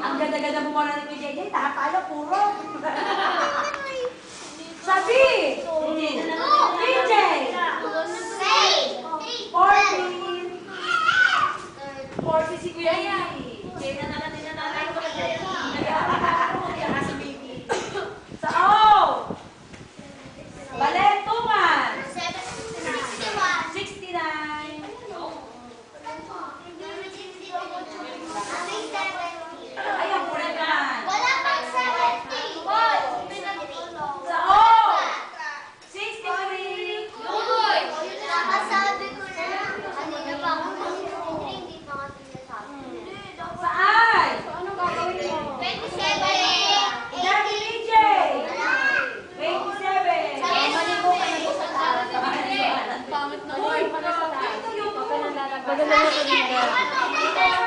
ganda-ganda mo na ni JJ, tayo puro. Sabi! DJ! 14! 40 si Kuya Yaya. Sa O! Balentungan! 双击点击关注